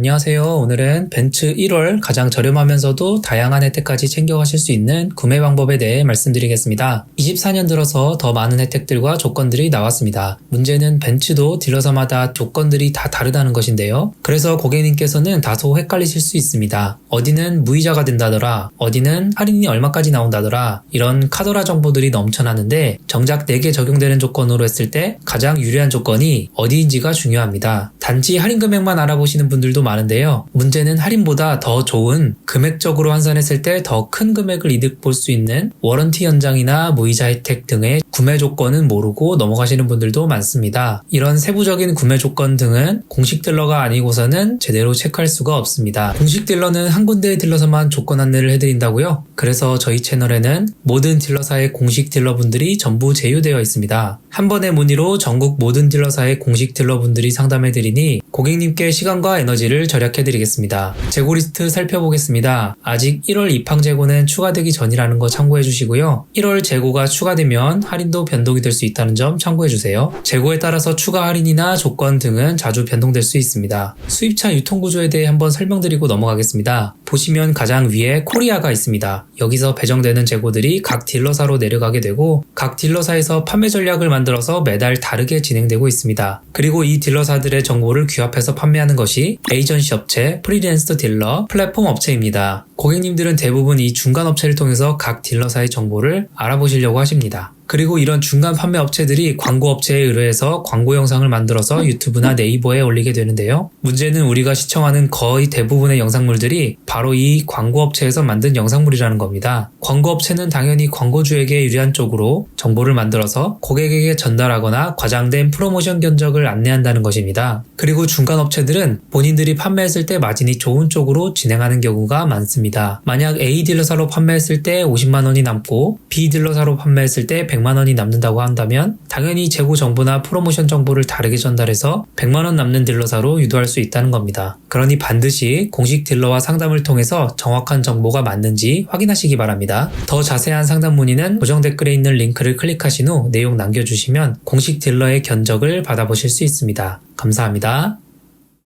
안녕하세요. 오늘은 벤츠 1월 가장 저렴하면서도 다양한 혜택까지 챙겨가실 수 있는 구매 방법에 대해 말씀드리겠습니다. 24년 들어서 더 많은 혜택들과 조건들이 나왔습니다. 문제는 벤츠도 딜러사마다 조건들이 다 다르다는 것인데요. 그래서 고객님께서는 다소 헷갈리실 수 있습니다. 어디는 무이자가 된다더라, 어디는 할인이 얼마까지 나온다더라, 이런 카더라 정보들이 넘쳐나는데 정작 내게 적용되는 조건으로 했을 때 가장 유리한 조건이 어디인지가 중요합니다. 단지 할인 금액만 알아보시는 분들도 많은데요. 문제는 할인보다 더 좋은 금액적으로 환산했을 때 더 큰 금액을 이득 볼 수 있는 워런티 연장이나 무이자 혜택 등의 구매 조건은 모르고 넘어가시는 분들도 많습니다. 이런 세부적인 구매 조건 등은 공식 딜러가 아니고서는 제대로 체크할 수가 없습니다. 공식 딜러는 한 군데에 딜러서만 조건 안내를 해드린다고요? 그래서 저희 채널에는 모든 딜러사의 공식 딜러분들이 전부 제휴되어 있습니다. 한 번의 문의로 전국 모든 딜러사의 공식 딜러분들이 상담해드리니 고객님께 시간과 에너지를 절약해드리겠습니다. 재고 리스트 살펴보겠습니다. 아직 1월 입항 재고는 추가되기 전이라는 거 참고해 주시고요. 1월 재고가 추가되면 할인도 변동이 될 수 있다는 점 참고해 주세요. 재고에 따라서 추가 할인이나 조건 등은 자주 변동될 수 있습니다. 수입차 유통 구조에 대해 한번 설명드리고 넘어가겠습니다. 보시면 가장 위에 코리아가 있습니다. 여기서 배정되는 재고들이 각 딜러사로 내려가게 되고 각 딜러사에서 판매 전략을 만들어서 매달 다르게 진행되고 있습니다. 그리고 이 딜러사들의 정보를 규합해서 판매하는 것이 에이전시 업체, 프리랜서 딜러, 플랫폼 업체입니다. 고객님들은 대부분 이 중간 업체를 통해서 각 딜러사의 정보를 알아보시려고 하십니다. 그리고 이런 중간 판매 업체들이 광고 업체에 의뢰해서 광고 영상을 만들어서 유튜브나 네이버에 올리게 되는데요. 문제는 우리가 시청하는 거의 대부분의 영상물들이 바로 이 광고 업체에서 만든 영상물이라는 겁니다. 광고 업체는 당연히 광고주에게 유리한 쪽으로 정보를 만들어서 고객에게 전달하거나 과장된 프로모션 견적을 안내한다는 것입니다. 그리고 중간 업체들은 본인들이 판매했을 때 마진이 좋은 쪽으로 진행하는 경우가 많습니다. 만약 A 딜러사로 판매했을 때 50만 원이 남고 B 딜러사로 판매했을 때 100만 원이 남는다고 한다면 당연히 재고 정보나 프로모션 정보를 다르게 전달해서 100만 원 남는 딜러사로 유도할 수 있다는 겁니다. 그러니 반드시 공식 딜러와 상담을 통해서 정확한 정보가 맞는지 확인하시기 바랍니다. 더 자세한 상담 문의는 고정 댓글에 있는 링크를 클릭하신 후 내용 남겨주시면 공식 딜러의 견적을 받아보실 수 있습니다. 감사합니다.